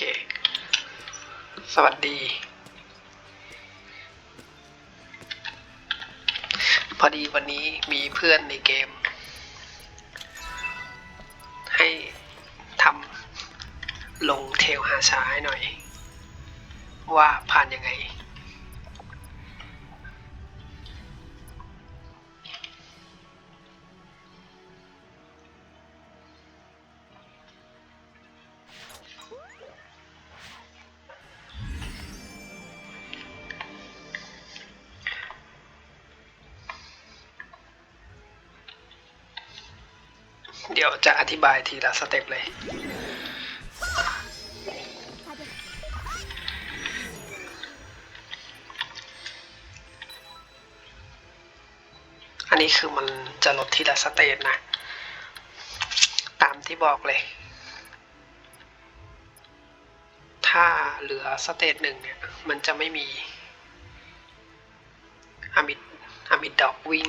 สวัสดี พอดีวันนี้มีเพื่อนในเกม ให้ทำลงเทลหาช้าให้หน่อย ว่าผ่านยังไง เดี๋ยวจะอธิบายทีละสเต็ปเลย อันนี้คือมันจะลดทีละสเตจนะ ตามที่บอกเลย ถ้าเหลือสเตจหนึ่งเนี่ย มันจะไม่มีอามิดอามิดดอกวิ่ง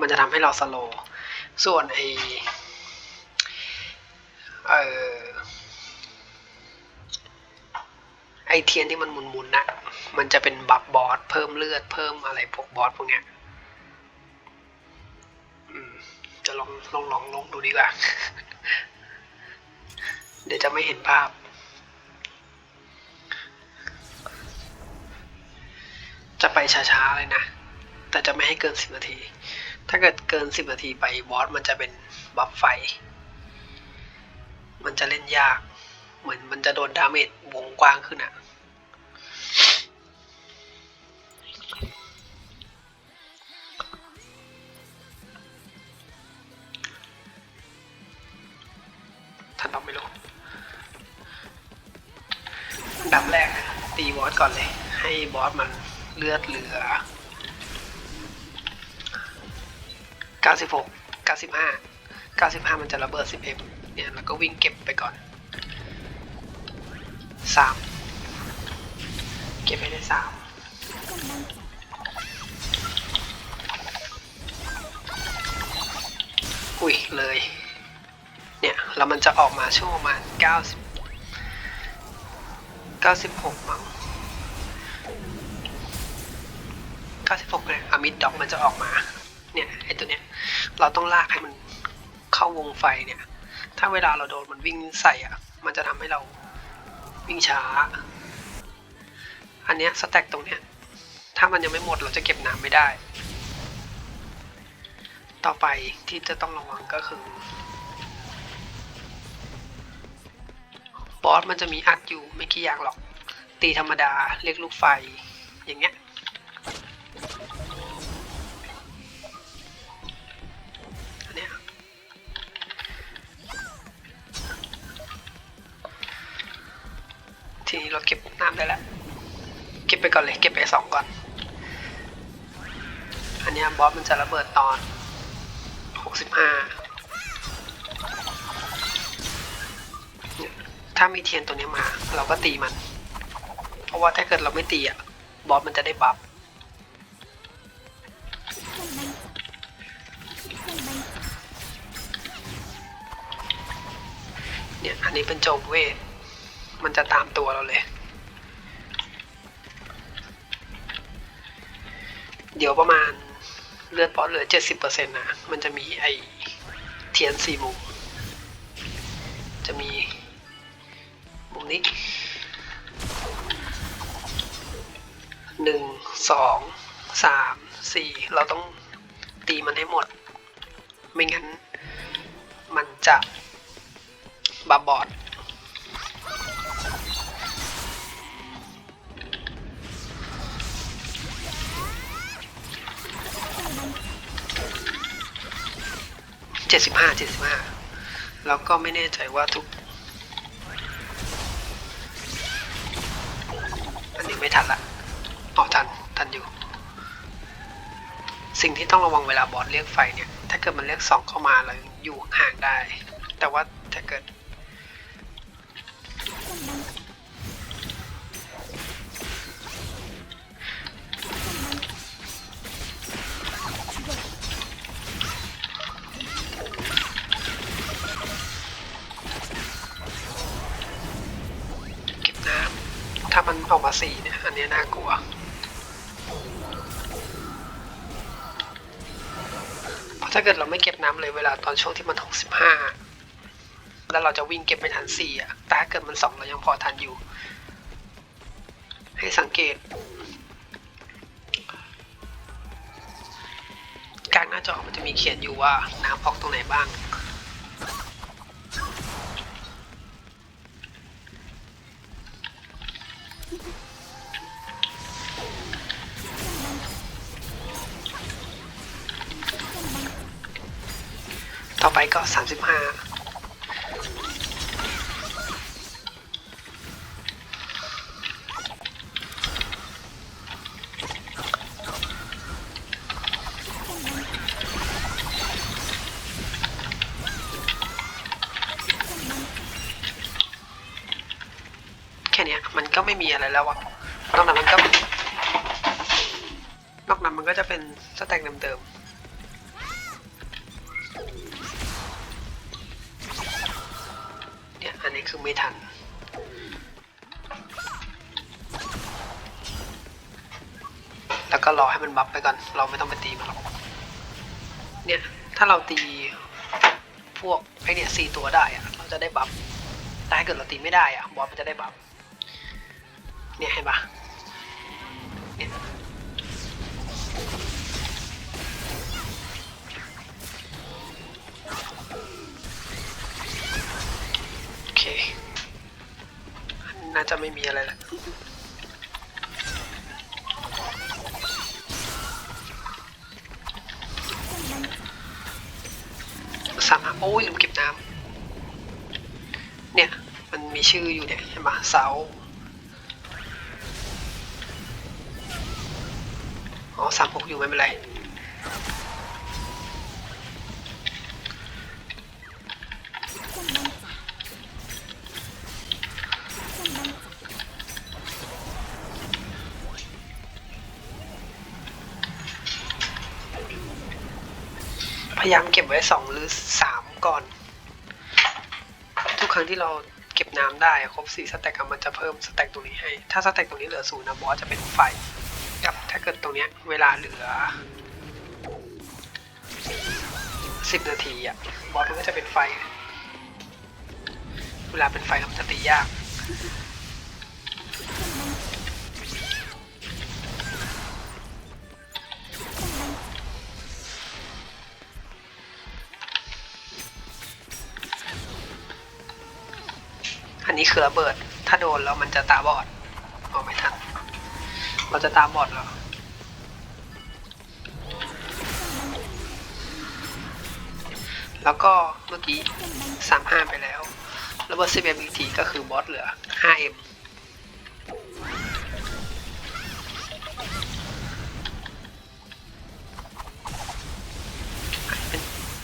มันจะทำให้เราสโลว์ ส่วนไอเออไอเทียนที่มันหมุนๆนะมันจะเป็นบัฟบอสเพิ่มเลือดเพิ่มอะไรพวกบอสพวกเนี้ยจะลองลองลองลองดูดีกว่า เดี๋ยวจะไม่เห็นภาพ จะไปช้าๆเลยนะ แต่จะไม่ให้เกินสิบนาที ถ้าเกิดเกินสิบนาทีไปบอสมันจะเป็นบัฟไฟ มันจะเล่นยาก เหมือนมันจะโดนดาเมจวงกว้างขึ้นอะท่านต้องไม่รู้ดับแรกตีบอสก่อนเลย ให้บอสมันเลือดเหลือ 96 95 95 มันจะระเบิด 10m เนี่ยแล้วก็วิ่งเก็บไปก่อน 3 เก็บให้ได้ 3อุ้ยเลย เนี่ยแล้วมันจะออกมาช่วงประมาณ90 96มั้ง96เนี่ยอะมิดด็อกมันจะออกมา เราต้องลากให้มันเข้าวงไฟเนี่ย ถ้าเวลาเราโดนมันวิ่งใส่อะ มันจะทำให้เราวิ่งช้า อันเนี้ยสแต็กตรงเนี้ย ถ้ามันยังไม่หมดเราจะเก็บน้ำไม่ได้ ต่อไปที่จะต้องระวังก็คือบอสมันจะมีอัดอยู่ไม่กี่อย่างหรอก ตีธรรมดาเรียกลูกไฟ จะระเบิดตอน 65 ถ้ามีเทียนตัวนี้มา เราก็ตีมัน เพราะว่าถ้าเกิดเราไม่ตีอะ บอสมันจะได้บัฟเนี่ย อันนี้เป็นโจมเวท มันจะตามตัวเราเลย เดี๋ยวประมาณ เลือดปอดเหลือเจ็ดสิบเปอร์เซ็นต์นะ มันจะมีไอเทียนสี่มุม จะมีมุมนี้หนึ่งสองสามสี่เราต้องตีมันให้หมด ไม่งั้นมันจะบาบอด เจ็ดสิบห้าเจ็ดสิบห้าแล้วก็ไม่แน่ใจว่าทุก อันนี้ไม่ทันละอ๋อทัน ทันอยู่ สิ่งที่ต้องระวังเวลาบอสเรียกไฟเนี่ย ถ้าเกิดมันเรียกสองเข้ามาเราอยู่ห่างได้ แต่ว่าถ้าเกิด มันออกมาสี่เนี่ยอันนี้น่ากลัวเพราะถ้าเกิดเราไม่เก็บน้ำเลยเวลาตอนช่วงที่มันหกสิบห้าแล้วเราจะวิ่งเก็บไม่ทันสี่อะแต่ถ้าเกิดมันสองเรายังพอทันอยู่ ให้สังเกตกลางหน้าจอมันจะมีเขียนอยู่ว่าน้ำออกตรงไหนบ้าง ไม่มีอะไรแล้วอะนอกนั้นมันก็ นอกนั้นมันก็จะเป็นสแต็กเดิมๆเนี่ยอันนี้คือไม่ทัน แล้วก็รอให้มันบัฟไปก่อน เราไม่ต้องไปตีมันหรอก เนี่ย ถ้าเราตีพวกไอเนี่ยสี่ตัวได้อะเราจะได้บัฟ แต่ถ้าเกิดเราตีไม่ได้อะบอสมันจะได้บัฟ เนี่ยเห็นปะเนี่ยโอเค น่าจะไม่มีอะไรแล้วสามารถโอ้ยลืมเก็บน้ำเนี่ย มันมีชื่ออยู่เนี่ย เห็นปะเสา อ๋อสามหกอยู่ไม่เป็นไรพยายามเก็บไว้สองหรือสามก่อน ทุกครั้งที่เราเก็บน้ำได้ครบสี่สแต็กมันจะเพิ่มสแต็กตรงนี้ให้ ถ้าสแต็กตรงนี้เหลือศูนย์นะบอสจะเป็นไฟ ถ้าเกิดตรงเนี้ยเวลาเหลือสิบนาทีอะบอสมันก็จะเป็นไฟ เวลาเป็นไฟแล้วมันจะตียากอันนี้คือระเบิด ถ้าโดนแล้วมันจะตาบอดออกไม่ทัน เราจะตาบอดเหรอ แล้วก็เมื่อกี้สามห้าไปแล้วระเบิดสิบเอ็มอีกทีก็คือบอสเหลือห้าเอ็ม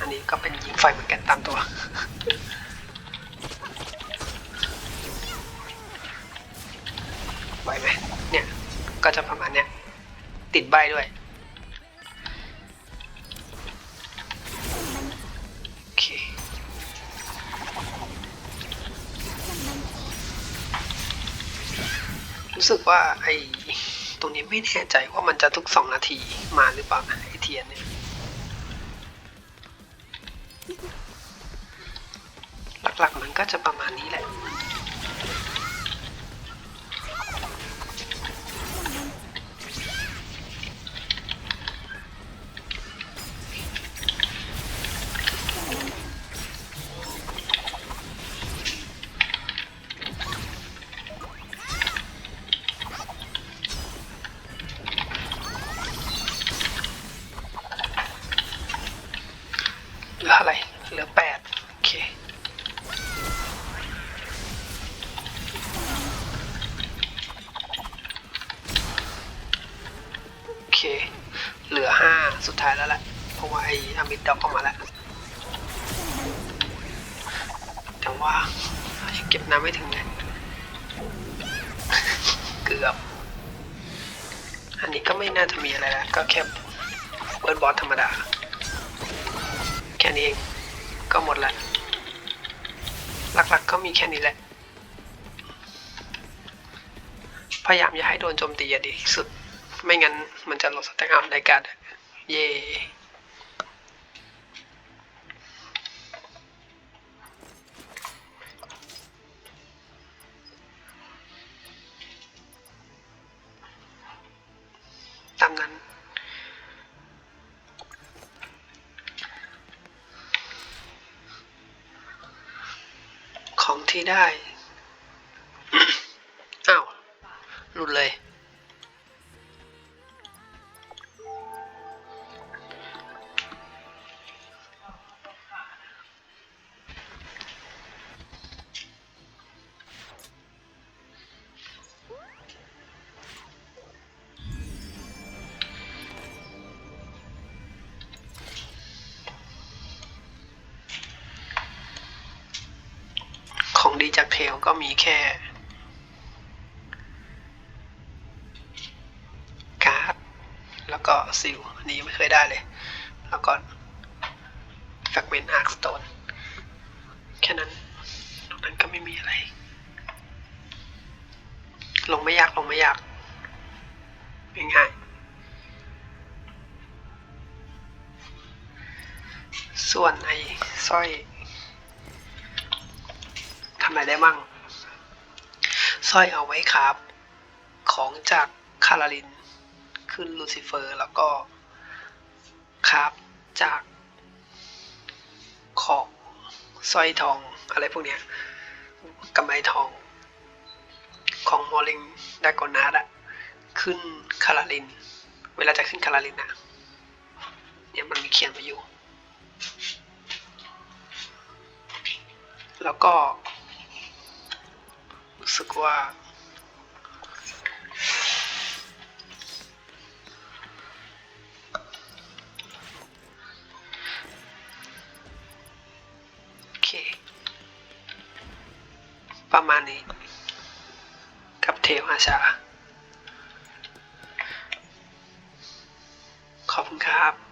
อันนี้ก็เป็นยิงไฟเหมือนกันตามตัวไหวไหมเนี่ย ก็จะประมาณเนี้ยติดใบด้วย รู้สึกว่าไอ้ตรงนี้ไม่แน่ใจว่ามันจะทุกสองนาทีมาหรือเปล่าไอเทียนเนี่ยหลักๆมันก็จะประมาณนี้แหละ อะไร เหลือแปดโอเคโอเค เหลือห้าสุดท้ายแล้วแหละเพราะว่าไอ้อามิดด็อกออกมาแล้วแต่ว่ายังเก็บน้ำไม่ถึงเลยเกือบ อันนี้ก็ไม่น่าจะมีอะไรแล้วก็แค่เบิร์ดบอสธรรมดา ค่นี้เอง ก็หมดละ หลักๆกก็มีแค่นี้แหละ พยายามอย่าให้โดนโจมตีอะดีที่สุด ไม่งั้นมันจะลดสแต็กอัพในการเย่ต ของที่ได้ อ้าวหลุดเลย ดีจากเทลก็มีแค่การ์ดแล้วก็ซิลอันนี้ไม่เคยได้เลย แล้วก็แฟกเมนต์อาร์คสโตนแค่นั้นนอกนั้นก็ไม่มีอะไร ลงไม่ยาก ลงไม่ยากง่ายส่วนไอ้สร้อยำอะไรได้มั่งสร้อยเอาไว้ครับ ของจากคาราลิน ขึ้นลูซิเฟอร์แล้วก็ครับจากของสร้อยทองอะไรพวกเนี้ยกำไมทอง ของมอลิงดากอนาดอะขึ้นคาราลิน เวลาจะขึ้นคาราลินอะเนี่ยมันมีเขียนไว้อยู่ แล้วก็ รู้สึกว่า โอเค ประมาณนี้ กับเทวอาชา ขอบคุณครับ